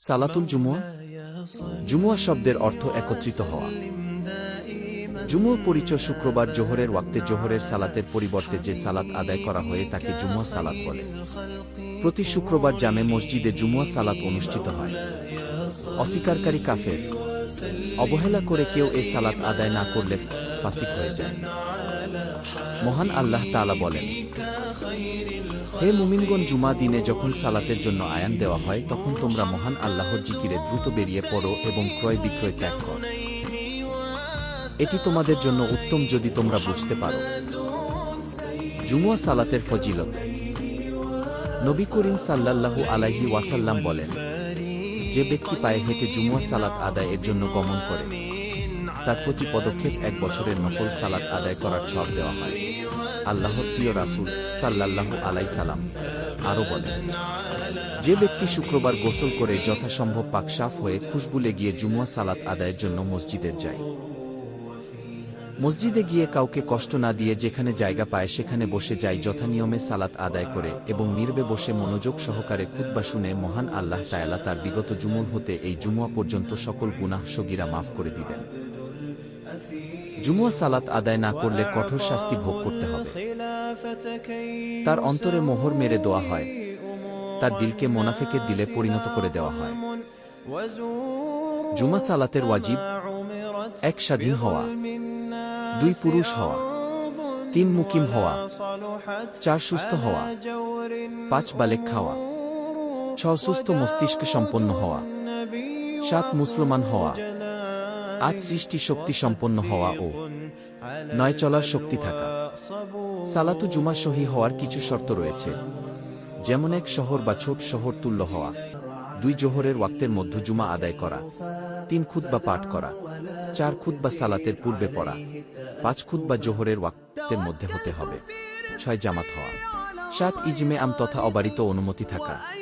সালাতুল জুমুয়া জুমুয়া শব্দের অর্থ একত্রিত হওয়া। জুমুয়া পরিচয় শুক্রবার জোহরের ওয়াক্তে জোহরের সালাতের পরিবর্তে যে সালাত আদায় করা হয়ে তাকে জুমুয়া সালাত বলে। প্রতি শুক্রবার জামে মসজিদে জুমুয়া সালাত অনুষ্ঠিত হয়। অস্বীকারী কাফের, অবহেলা করে কেউ এই সালাত আদায় না করলে ফাসিক হয়ে যায়। মহান আল্লাহ তাআলা বলেন, হে মুমিনগণ, জুমা দিনে যখন সালাতের জন্য আয়ান দেওয়া হয়, তখন তোমরা মহান আল্লাহর জিকিরে দ্রুত বেরিয়ে পড়ো এবং ক্রয় বিক্রয় ত্যাগ কর। এটি তোমাদের জন্য উত্তম যদি তোমরা বুঝতে পারো। জুমুয়া সালাতের ফজিলত। নবী করিম সাল্লাল্লাহু আলাইহি ওয়াসাল্লাম বলেন, যে ব্যক্তি পায়ে হেঁটে জুমুয়া সালাত আদায়ের জন্য গমন করে তার প্রতি পদক্ষেপ এক বছরের নফল সালাত আদায় করার ছক দেওয়া হয়। আল্লাহর প্রিয় রাসূল সাল্লাল্লাহু আলাই সালাম আরও বলেন, যে ব্যক্তি শুক্রবার গোসল করে যথাসম্ভব পাকসাফ হয়ে খুশবুলে গিয়ে জুমুয়া সালাত আদায়ের জন্য মসজিদের যায়। মসজিদে গিয়ে কাউকে কষ্ট না দিয়ে যেখানে জায়গা পায় সেখানে বসে যায় যথানিয়মে সালাত আদায় করে এবং নির্বে বসে মনোযোগ সহকারে খুতবা শুনে মহান আল্লাহ তায়ালা তার বিগত জুমুল হতে এই জুমুয়া পর্যন্ত সকল গুনাহ সগিরা মাফ করে দিবেন। জুমুয়া সালাত আদায় না করলে কঠোর শাস্তি ভোগ করতে হবে। তার অন্তরে মোহর মেরে দেওয়া হয়। তার দিলকে মোনাফেকের দিলে পরিণত করে দেওয়া হয়। জুমা সালাতের ওয়াজিব এক স্বাধীন হওয়া, দুই পুরুষ হওয়া, তিন মুকিম হওয়া, চার সুস্থ হওয়া, পাঁচ বালেক খাওয়া, ছ সুস্থ মস্তিষ্ক সম্পন্ন হওয়া, সাত মুসলমান হওয়া আট সৃষ্টি শক্তি সম্পন্ন হওয়া ও নয় চলার শক্তি থাকা। সালাতু জুমা সহি হওয়ার কিছু শর্ত রয়েছে। যেমন এক শহর বা ছোট শহর তুল্য হওয়া, দুই জোহরের ওয়াক্তের মধ্য জুমা আদায় করা, তিন খুদ বা পাঠ করা, চার খুদ বা সালাতের পূর্বে পড়া, পাঁচ খুদ বা জোহরের ওয়াক্তের মধ্যে হতে হবে। ছয় জামাত হওয়া। সাত ইজমে আম তথা অবারিত অনুমতি থাকা।